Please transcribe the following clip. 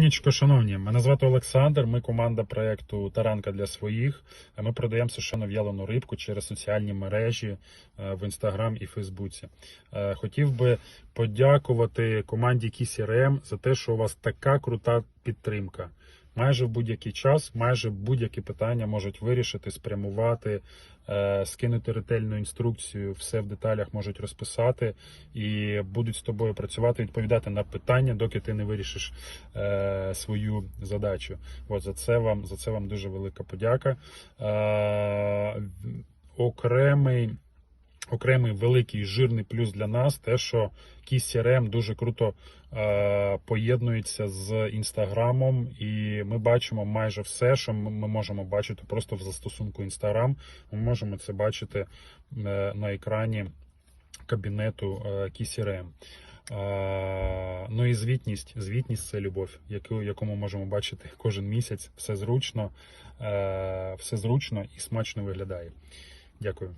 Нічко, шановні, мене звати Олександр. Ми команда проекту Таранка для своїх. Ми продаємо сушену в'ялену рибку через соціальні мережі е, в інстаграм і Фейсбуці. Е, Хотів би подякувати команді KCRM за те, що у вас така крута підтримка. Майже в будь-який час, майже будь-які питання можуть вирішити, спрямувати, е, скинути ретельну інструкцію, все в деталях можуть розписати і будуть з тобою працювати, відповідати на питання, доки ти не вирішиш е, свою задачу. От за це вам за це вам дуже велика подяка. Е, окремий. Окремий великий жирний плюс для нас те, що KCRM дуже круто е, поєднується з інстаграмом, і ми бачимо майже все, що ми можемо бачити просто в застосунку Instagram. Ми можемо це бачити е, на екрані кабінету е, KCRM. Е, Ну і звітність. Звітність це любов, яку, яку ми можемо бачити кожен місяць. Все зручно, е, все зручно і смачно виглядає. Дякую.